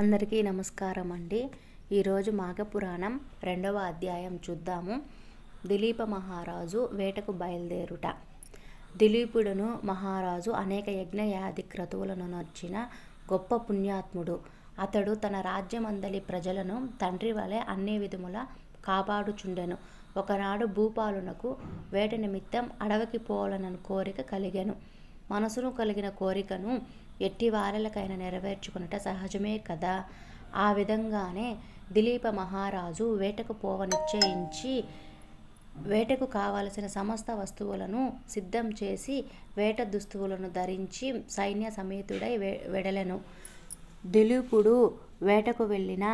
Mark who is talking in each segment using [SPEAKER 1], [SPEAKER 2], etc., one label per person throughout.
[SPEAKER 1] అందరికీ నమస్కారం అండి ఈరోజు మాఘపురాణం రెండవ అధ్యాయం చూద్దాము. దిలీప మహారాజు వేటకు బయలుదేరుట. దిలీపుడును మహారాజు అనేక యజ్ఞయాది క్రతువులను నర్చిన గొప్ప పుణ్యాత్ముడు. అతడు తన రాజ్యమందలి ప్రజలను తండ్రి వలె అన్ని విధముల కాపాడుచుండెను. ఒకనాడు భూపాలునకు వేట నిమిత్తం అడవికి పోవాలన్న కోరిక కలిగెను. మనసును కలిగిన కోరికను ఎట్టి వారలకైనా నెరవేర్చుకునుట సహజమే కదా. ఆ విధంగానే దిలీప మహారాజు వేటకు పోవ నిశ్చయించి వేటకు కావలసిన సమస్త వస్తువులను సిద్ధం చేసి వేట దుస్తువులను ధరించి సైన్య సమేతుడై వె వెడలెను. దిలీపుడు వేటకు వెళ్ళిన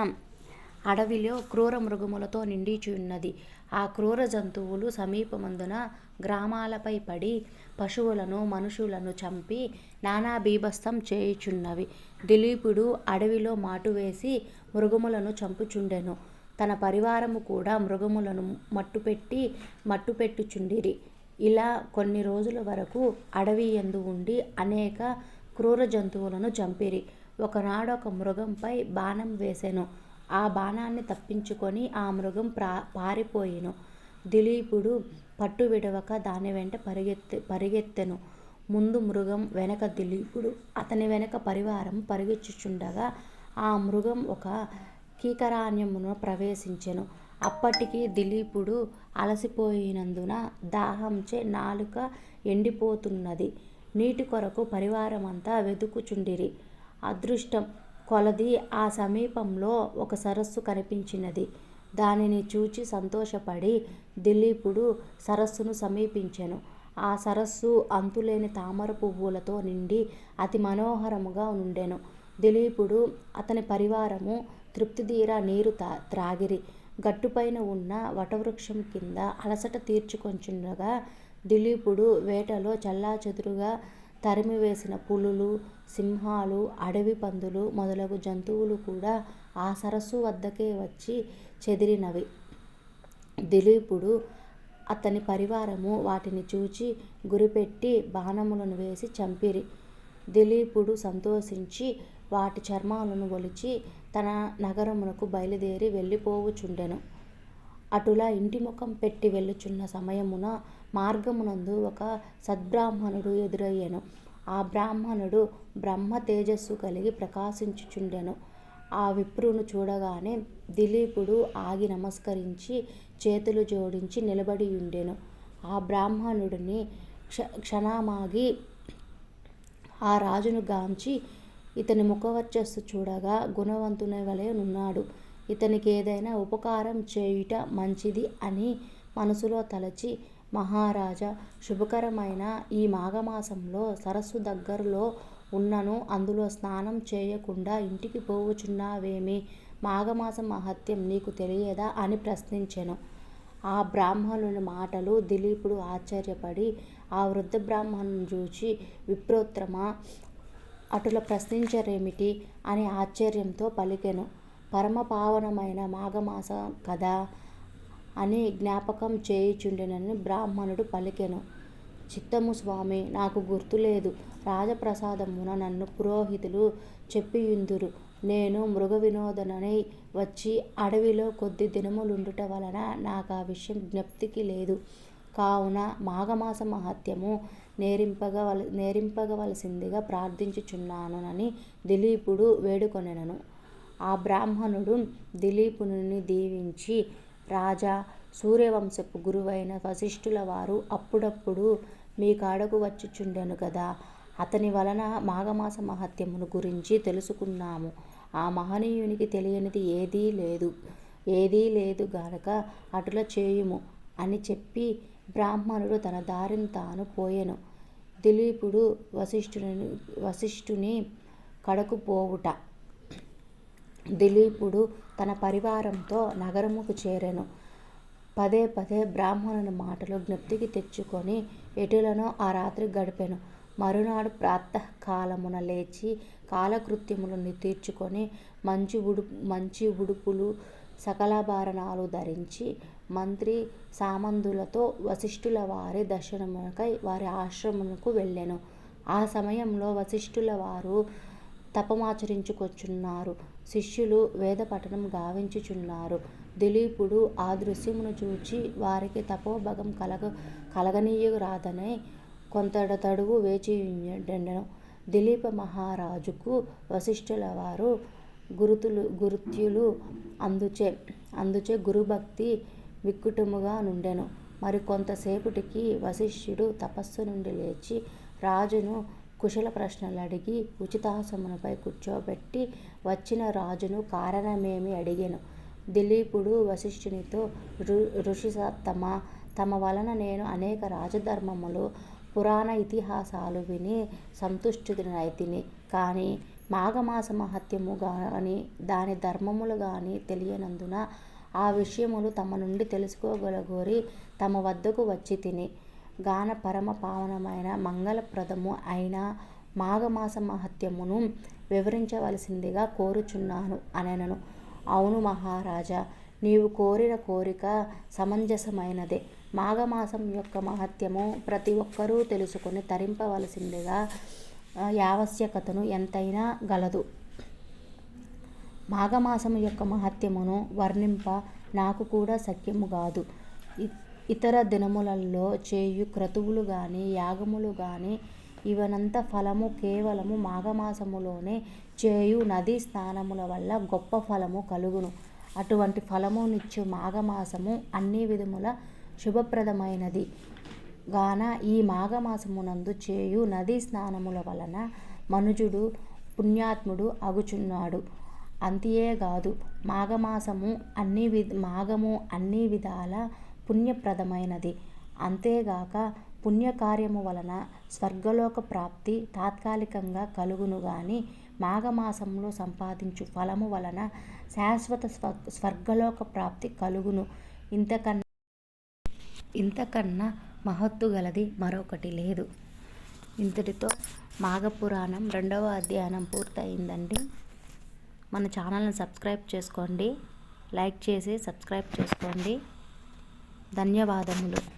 [SPEAKER 1] అడవిలో క్రూర మృగములతో నిండిచున్నది. ఆ క్రూర జంతువులు సమీపమందున గ్రామాలపై పడి పశువులను మనుషులను చంపి నానా బీభత్సం చేయుచున్నవి. దిలీపుడు అడవిలో మాటువేసి మృగములను చంపుచుండెను. తన పరివారము కూడా మృగములను మట్టుపెట్టి మట్టుపెట్టుచుండిరి ఇలా కొన్ని రోజుల వరకు అడవి ఎందు ఉండి అనేక క్రూర జంతువులను చంపిరి. ఒకనాడొక మృగంపై బాణం వేసెను. ఆ బాణాన్ని తప్పించుకొని ఆ మృగం ప్రా పారిపోయెను. దిలీపుడు పట్టు విడవక దాని వెంట పరిగెత్తి పరిగెత్తెను. ముందు మృగం వెనక దిలీపుడు అతని వెనక పరివారం పరిగెచ్చుచుండగా ఆ మృగం ఒక కీకరాణ్యమును ప్రవేశించెను. అప్పటికి దిలీపుడు అలసిపోయినందున దాహంచే నాలుక ఎండిపోతున్నది. నీటి కొరకు పరివారమంతా వెదుకుచుండిరి. అదృష్టం కొలది ఆ సమీపంలో ఒక సరస్సు కనిపించినది. దానిని చూచి సంతోషపడి దిలీపుడు సరస్సును సమీపించెను. ఆ సరస్సు అంతులేని తామర పువ్వులతో నిండి అతి మనోహరముగా ఉండెను దిలీపుడు అతని పరివారము తృప్తిదీరా నీరు తా త్రాగిరి. గట్టుపైన ఉన్న వటవృక్షం కింద అలసట తీర్చుకొంచుండగా దిలీపుడు వేటలో చెల్లాచెదురుగా తరిమివేసిన పులులు సింహాలు అడవి పందులు మొదలగు జంతువులు కూడా ఆ సరస్సు వద్దకే వచ్చి చెదిరినవి. దిలీపుడు అతని పరివారము వాటిని చూచి గురిపెట్టి బాణములను వేసి చంపిరి. దిలీపుడు సంతోషించి వాటి చర్మాలను ఒలిచి తన నగరమునకు బయలుదేరి వెళ్ళిపోవుచుండెను. అటులా ఇంటి ముఖం పెట్టి వెళ్ళుచున్న సమయమున మార్గమునందు ఒక సద్బ్రాహ్మణుడు ఎదురయ్యెను. ఆ బ్రాహ్మణుడు బ్రహ్మ తేజస్సు కలిగి ప్రకాశించుచుండెను. ఆ విప్రును చూడగానే దిలీపుడు ఆగి నమస్కరించి చేతులు జోడించి నిలబడి ఉండెను. ఆ బ్రాహ్మణుడిని క్ష క్షణమాగి ఆ రాజును గాంచి ఇతని ముఖవర్చస్సు చూడగా గుణవంతుని వలె ఉన్నాడు ఇతనికి ఏదైనా ఉపకారం చేయుట మంచిది అని మనసులో తలచి మహారాజా శుభకరమైన ఈ మాఘమాసంలో సరస్సు దగ్గరలో ఉన్నను అందులో స్నానం చేయకుండా ఇంటికి పోవుచున్నావేమి మాఘమాస మహత్యం నీకు తెలియదా అని ప్రశ్నించెను. ఆ బ్రాహ్మణుని మాటలు దిలీపుడు ఆశ్చర్యపడి ఆ వృద్ధ బ్రాహ్మణుని చూచి విప్రోత్తమ అటుల ప్రశ్నించరేమిటి అని ఆశ్చర్యంతో పలికెను. పరమపావనమైన మాఘమాసం కదా అని జ్ఞాపకం చేయుచుండెనని బ్రాహ్మణుడు పలికెను. చిత్తము స్వామి నాకు గుర్తులేదు రాజప్రసాదమున నన్ను పురోహితులు చెప్పియుందురు. నేను మృగ వినోదనని వచ్చి అడవిలో కొద్ది దినములుండుట వలన నాకు ఆ విషయం జ్ఞప్తికి లేదు. కావున మాఘమాస మహత్యము నేరింపగవల నేరింపగవలసిందిగా ప్రార్థించుచున్నానునని దిలీపుడు వేడుకొనెనను. ఆ బ్రాహ్మణుడు దిలీపుని దీవించి రాజా సూర్యవంశపు గురువైన వశిష్ఠుల వారు అప్పుడప్పుడు మీ కాడకు వచ్చుచుండెను కదా అతని వలన మాఘమాస మహత్యమును గురించి తెలుసుకున్నాము. ఆ మహనీయునికి తెలియనిది ఏదీ లేదు. ఏదీ లేదు గనక అటుల చేయుము అని చెప్పి బ్రాహ్మణుడు తన దారిని తాను పోయెను. దిలీపుడు వశిష్ఠుని వశిష్ఠుని కడకు పోవుట దిలీపుడు తన పరివారంతో నగరముకు చేరెను. పదే పదే బ్రాహ్మణుని మాటలు జ్ఞప్తికి తెచ్చుకొని ఎటులనో ఆ రాత్రి గడిపెను. మరునాడు ప్రాతకాలమున లేచి కాలకృత్యములను తీర్చుకొని మంచి ఉడు మంచి ఉడుపులు సకలాభరణాలు ధరించి మంత్రి సామంతులతో వశిష్ఠుల వారి దర్శనమునకై వారి ఆశ్రమమునకు వెళ్ళెను. ఆ సమయంలో వశిష్ఠుల వారు తపమాచరించుకొచ్చున్నారు. శిష్యులు వేదపఠనం గావించుచున్నారు. దిలీపుడు ఆ దృశ్యమును చూచి వారికి తపోభగం కలగ తపోభంగం కొంత తడువు వేచియుండెను. దిలీప మహారాజుకు వశిష్ఠుల వారు గురుతులు గురుత్యులు అందుచే అందుచే గురుభక్తి విక్కుటముగా నుండెను. మరి కొంతసేపటికి తపస్సు నుండి లేచి రాజును కుశల ప్రశ్నలు అడిగి ఉచితాసనముపై కూర్చోబెట్టి వచ్చిన రాజును కారణమేమి అడిగెను. దిలీపుడు వసిష్ఠునితో ఋషిసత్తమ తమ వలన నేను అనేక రాజధర్మములు, పురాణ ఇతిహాసాలు విని సంతుష్టుడనైతిని కానీ మాఘమాస హత్యము గాని దాని ధర్మములు గాని తెలియనందున ఆ విషయములు తమ నుండి తెలుసుకోగలగోరి తమ వద్దకు వచ్చి తిని గాన పరమ పావనమైన మంగళప్రదము అయిన మాఘమాస మహత్యమును వివరించవలసిందిగా కోరుచున్నాను అనెనను అవును మహారాజా! నీవు కోరిన కోరిక సమంజసమైనదే. మాఘమాసం యొక్క మహత్యము ప్రతి ఒక్కరూ తెలుసుకొని తరింపవలసిందిగా యావశ్యకతను ఎంతైనా గలదు. మాఘమాసము యొక్క మహత్యమును వర్ణింప నాకు కూడా శక్యముగాదు. ఇతర దినములలో చేయు క్రతువులు గాని యాగములు గాని ఇవనంత ఫలము కేవలము మాఘమాసములోనే చేయు నదీ స్నానముల వల్ల గొప్ప ఫలము కలుగును. అటువంటి ఫలమునిచ్చే మాఘమాసము అన్ని విధముల శుభప్రదమైనది గాన ఈ మాఘమాసమునందు చేయు నదీ స్నానముల వలన మనుజుడు పుణ్యాత్ముడు అగుచున్నాడు. అంతే కాదు మాఘమాసము అన్ని విధ మాఘము అన్ని విధాల పుణ్యప్రదమైనది. అంతేగాక పుణ్యకార్యము వలన స్వర్గలోక ప్రాప్తి తాత్కాలికంగా కలుగును గాని మాఘమాసంలో సంపాదించు ఫలము వలన శాశ్వత స్వ స్వర్గలోక ప్రాప్తి కలుగును. ఇంతకన్నా ఇంతకన్నా మహత్తు గలది మరొకటి లేదు. ఇంతటితో మాఘపురాణం రెండవ అధ్యయనం పూర్తయిందండి. మన ఛానల్ని సబ్స్క్రైబ్ చేసుకోండి. లైక్ చేసి సబ్స్క్రైబ్ చేసుకోండి. ధన్యవాదములు.